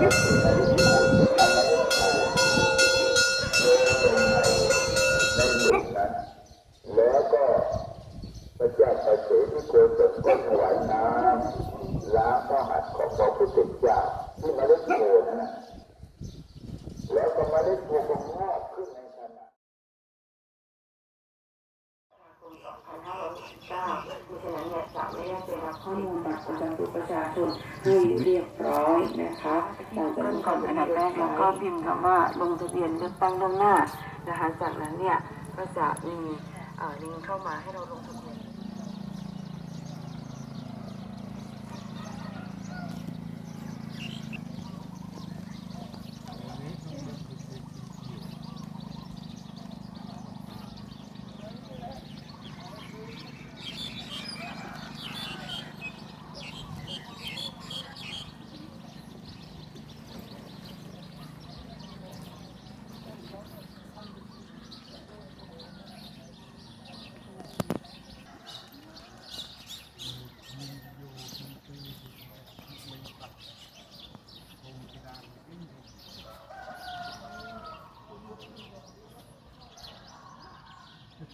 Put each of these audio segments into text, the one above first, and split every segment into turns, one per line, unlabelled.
แล้วก็พระเจ้าประเสริฐที่โกศลก็ถวายน้ำล้างพระหัตถ์ของพระพุทธเจ้าที่เมาเล็ดโพนั่นนะแล้วก็เมาเล็ดโพก็งอกขึ้นในขณะ
2569เพราะ ฉะนั้นเนี่ยจะไม่ได้ไปรับข้อมูลบัตรประจำตัวประชาชนให้เรียบร้อยนะคะหลังจากนั้นก่อนอันดับแรกเราก็พิมพ์คำว่าลงทะเบียนเลือกตั้งล่วงหน้านะคะจากนั้นเนี่ยก็จะมีลิงก์เข้ามาให้เราลงทะเบียน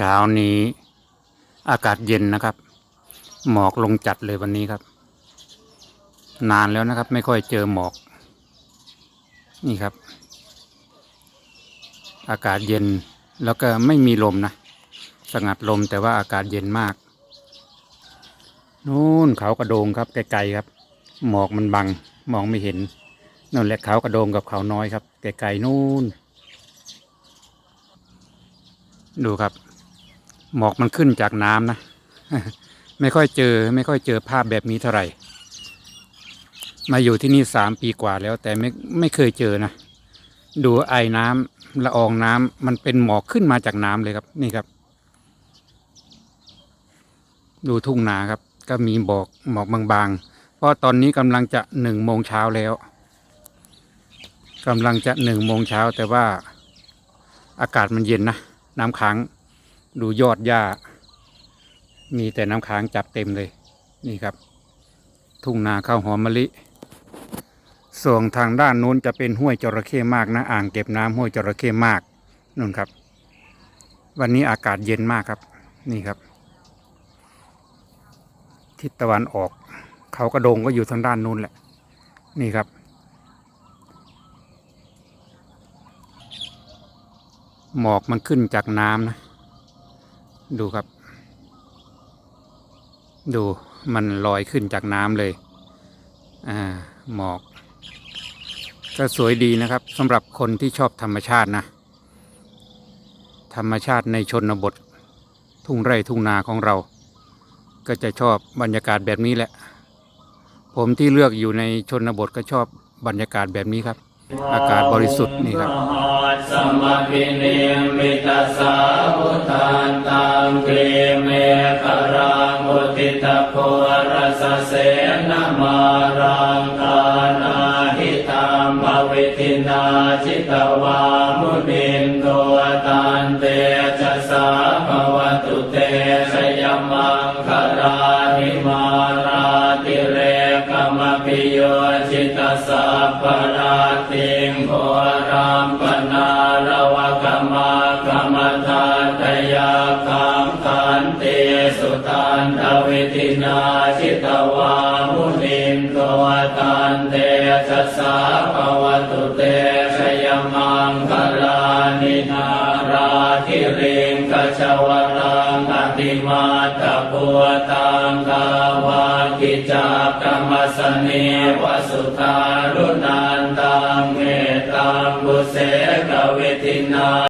ช้านี้อากาศเย็นนะครับ หมอกลงจัดเลยวันนี้ครับ นานแล้วนะครับ ไม่ค่อยเจอหมอก นี่ครับ อากาศเย็นแล้วก็ไม่มีลมนะ สงัดลมแต่ว่าอากาศเย็นมากนู่นเขากระโดงครับไกลๆครับ หมอกมันบังมองไม่เห็นนั่นแหละเขากระโดงกับเขาน้อยครับไกลๆนู่น ดูครับ หมอกมันขึ้นจากน้ำนะ ไม่ค่อยเจอไม่ค่อยเจอภาพแบบนี้เท่าไหร่ มาอยู่ที่นี่สามปีกว่าแล้ว แต่ไม่ไม่เคยเจอนะ ดูไอ้น้ำละอองน้ำมันเป็นหมอกขึ้นมาจากน้ำเลยครับ นี่ครับ ดูทุ่งนาครับ ก็มีบอกหมอกบางๆ เพราะตอนนี้กำลังจะหนึ่งโมงเช้าแล้วกำลังจะหนึ่งโมงเช้าแต่ว่าอากาศมันเย็นนะ น้ำค้าง ดูยอดหญ้า มีแต่น้ำค้างจับเต็มเลย นี่ครับ ทุ่งนาข้าวหอมมะลิ ส่วนทางด้านนู้นจะเป็นห้วยจระเข้มากนะ อ่างเก็บน้ำห้วยจระเข้มากนู่นครับ วันนี้อากาศเย็นมากครับ นี่ครับ ทิศตะวันออก เขากระโดงก็อยู่ทางด้านนู้นแหละ นี่ครับหมอกมันขึ้นจากน้ำนะ ดูครับ ดูมันลอยขึ้นจากน้ำเลย อ่า หมอก ก็สวยดีนะครับสำหรับคนที่ชอบธรรมชาตินะ ธรรมชาติในชนบท ทุ่งไร่ทุ่งนาของเรา ก็จะชอบบรรยากาศแบบนี้แหละ ผมที่เลือกอยู่ในชนบทก็ชอบบรรยากาศแบบนี้ครับ อากาศบริสุทธิ์นี่ครับ
สมพิเนมิตาสาวุทานตังเกเมกรามุติตะโพรสเสนมารังกานาหิตามภวิทินาจิตวามุนินโตตันเตจะสาภวตุเตชยมังครานิมาราติเรกมปิโย สัพพราติงโพรามปนาระวะกมากรรมทาตยาคังขันเตสุตันทวิตินาจิตวามุนินโตตันเตจัสสาภวตุเตชยมังคลานินาราธิเริงกชวรังอติมาตะปัวตังกา วากิจากรรมสเนวสุทารุนันตังเมตังบุเสกเวทินา